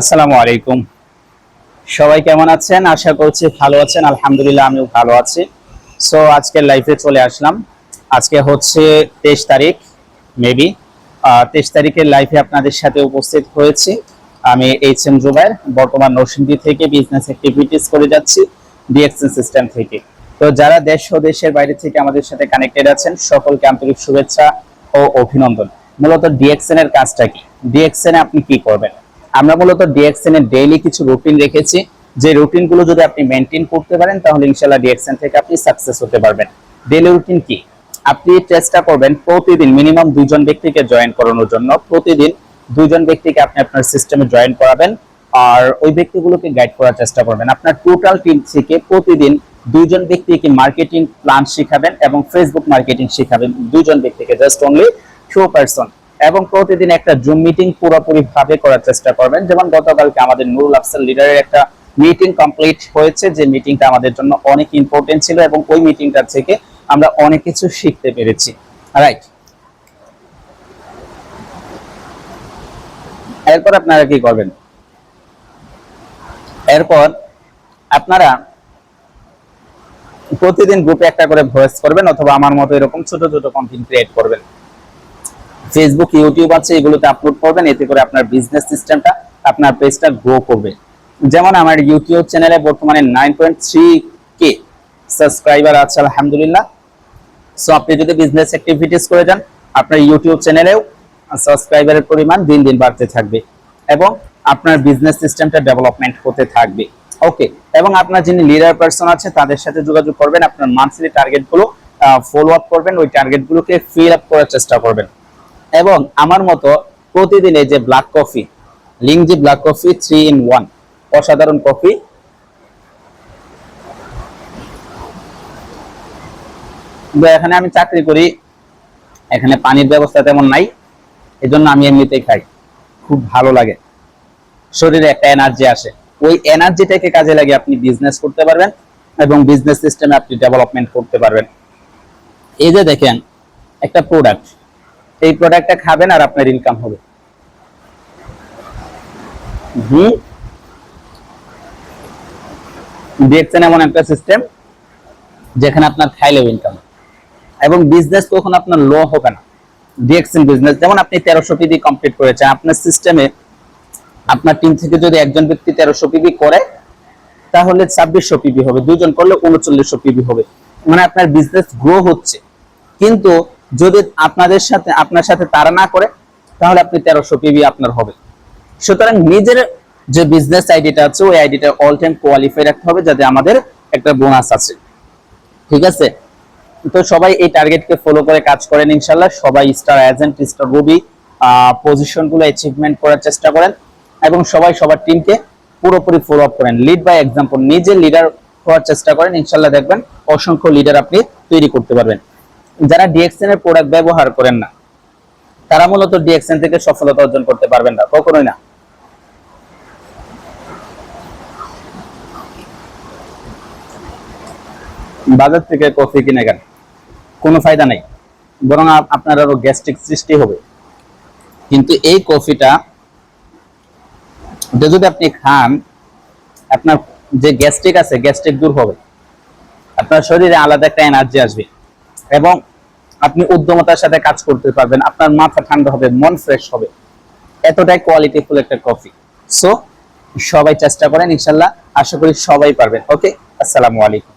আসসালামু আলাইকুম। সবাই কেমন আছেন? আশা করছি ভালো আছেন। আলহামদুলিল্লাহ, আমিও ভালো আছি। সো আজকের লাইফে চলে আসলাম। আজকে হচ্ছে তেইশ তারিখ মেবি তেইশ তারিখের লাইফে আপনাদের সাথে উপস্থিত হয়েছি। আমি এইচ এম জুবাইর বর্তমান নরসিংদী থেকে বিজনেস অ্যাক্টিভিটিস করে যাচ্ছি ডিএক্সএন সিস্টেম থেকে। তো যারা দেশ ও দেশের বাইরে থেকে আমাদের সাথে কানেক্টেড আছেন, সকলকে আন্তরিক শুভেচ্ছা ও অভিনন্দন। মূলত ডিএক্সএন এর কাজটা কি? ডিএক্সএন আপনি কি করবেন? আমরা মূলত ডিএক্সএন এর ডেইলি কিছু রুটিন রেখেছি। যে রুটিনগুলো যদি আপনি মেনটেন করতে পারেন, তাহলে ইনশাআল্লাহ ডিএক্সএন থেকে আপনি সাকসেস হতে পারবেন। ডেইলি রুটিন কি? আপনি চেষ্টা করবেন প্রতিদিন মিনিমাম দুইজন ব্যক্তিকে জয়েন করানোর জন্য। প্রতিদিন দুইজন ব্যক্তিকে আপনি আপনার সিস্টেমে জয়েন করাবেন আর ওই ব্যক্তিগুলোকে গাইড করার চেষ্টা করবেন। আপনার টোটাল টিম থেকে প্রতিদিন দুইজন ব্যক্তিকে মার্কেটিং প্ল্যান শিখাবেন এবং ফেসবুক মার্কেটিং শিখাবেন। দুইজন ব্যক্তিকে জাস্ট অনলি টু পার্সন এবং প্রতিদিন একটা জুম মিটিং পুরোপুরি ভাবে করার চেষ্টা করবেন। যেমন গতকালকে আমাদের নুরুল আফসাল লিডারের একটা মিটিং কমপ্লিট হয়েছে, যে মিটিংটা আমাদের জন্য অনেক ইম্পর্টেন্ট ছিল এবং ওই মিটিংটা থেকে আমরা অনেক কিছু শিখতে পেরেছি। রাইট এরপর আপনারা কি করবেন? এরপর আপনারা প্রতিদিন গ্রুপে একটা করে ভয়েস করবেন, অথবা আমার মতো এরকম ছোট ছোট কন্টেন্ট ক্রিয়েট করবেন। ফেসবুক ইউটিউব আছে, এগুলোতে আপলোড করবেন, এতে করে আপনার বিজনেস সিস্টেমটা আপনার পেজটা গ্রো করবে। যেমন আমার ইউটিউব চ্যানেলে বর্তমানে nine point three K subscriber আছে, আলহামদুলিল্লাহ। সো আপনি যদি বিজনেস অ্যাক্টিভিটিস করে যান, আপনার ইউটিউব চ্যানেলেও সাবস্ক্রাইবারের পরিমাণ দিন দিন বাড়তে থাকবে এবং আপনার বিজনেস সিস্টেমটা ডেভেলপমেন্ট হতে থাকবে। ওকে এবং আপনার যিনি লিডার পারসন আছে, তাদের সাথে যোগাযোগ করবেন, আপনার মান্থলি টার্গেটগুলো ফলো আপ করবেন, ওই টার্গেটগুলোকে ফিল আপ করার চেষ্টা করবেন। এবং আমার মতো প্রতিদিন যে black coffee Lingzhi black coffee three in one অসাধারণ কফি এখানে আমি চাকরি করি, এখানে পানির ব্যবস্থা তেমন নাই, এজন্য আমি এমনিতেই খাই, খুব ভালো লাগে। শরীরে একটা এনার্জি আসে, ওই এনার্জিটাকে কাজে লাগে আপনি বিজনেস করতে পারবেন এবং বিজনেস সিস্টেমে আপনি ডেভেলপমেন্ট করতে পারবেন। এই যে দেখেন, একটা প্রোডাক্ট এই প্রোডাক্টটা খাবেন আর আপনার ইনকাম হবে। হুম? দেখছেন এমন একটা সিস্টেম যেখানে আপনার খাইলেও ইনকাম এবং বিজনেস কখন আপনার লো হবে না। ডিএক্সএন বিজনেস যেমন আপনি তেরোশো পিবি কমপ্লিট করেছেন, আপনার সিস্টেমে আপনার টিম থেকে যদি একজন ব্যক্তি তেরোশো পিবি করে, তাহলে ছাব্বিশশো পিবি হবে, দুজন করলে উনচল্লিশশো পিবি হবে। মানে আপনার বিজনেস গ্রো হচ্ছে। কিন্তু যদি আপনাদের সাথে, আপনার সাথে তারা না করে, তাহলে আপনি তেরোশো পিবি আপনার হবে। সুতরাং নিজের যে বিজনেস আইডিটা আছে, ওই আইডিটা অল টাইম কোয়ালিফাই রাখতে হবে, যাতে আমাদের একটা বোনাস আছে। ঠিক আছে? তো সবাই এই টার্গেটকে ফলো করে কাজ করেন ইনশাল্লাহ সবাই স্টার এজেন্ট স্টার রবি পজিশনগুলো অ্যাচিভমেন্ট করার চেষ্টা করেন এবং সবাই সবার টিমকে পুরোপুরি ফলো আপ করেন। লিড বাই এক্সাম্পল নিজে লিডার হওয়ার চেষ্টা করেন ইনশাল্লাহ দেখবেন অসংখ্য লিডার আপনি তৈরি করতে পারবেন। যারা ডিএক্সএন এর প্রোডাক্ট ব্যবহার করেন না, তারা মূলত ডিএক্সএন থেকে সফলতা অর্জন করতে পারবেন না, কখনোই না। বাজার থেকে কফি কিনে কেন কোনো ফায়দা নাই, বরং আপনার আরও গ্যাস্ট্রিক সৃষ্টি হবে। কিন্তু এই কফিটা যদি আপনি খান, আপনার যে গ্যাস্ট্রিক আছে গ্যাস্ট্রিক দূর হবে। আপনার শরীরে আলাদা একটা এনার্জি আসবে। এবং আপনি উদ্যমতার সাথে কাজ করতে পারবেন, আপনার মাথা ঠান্ডা হবে, মন ফ্রেশ হবে। এতটাই কোয়ালিটি ফুল একটা কফি সো সবাই চেষ্টা করেন, ইনশাল্লাহ, আশা করি সবাই পারবেন। ওকে আসসালামু আলাইকুম।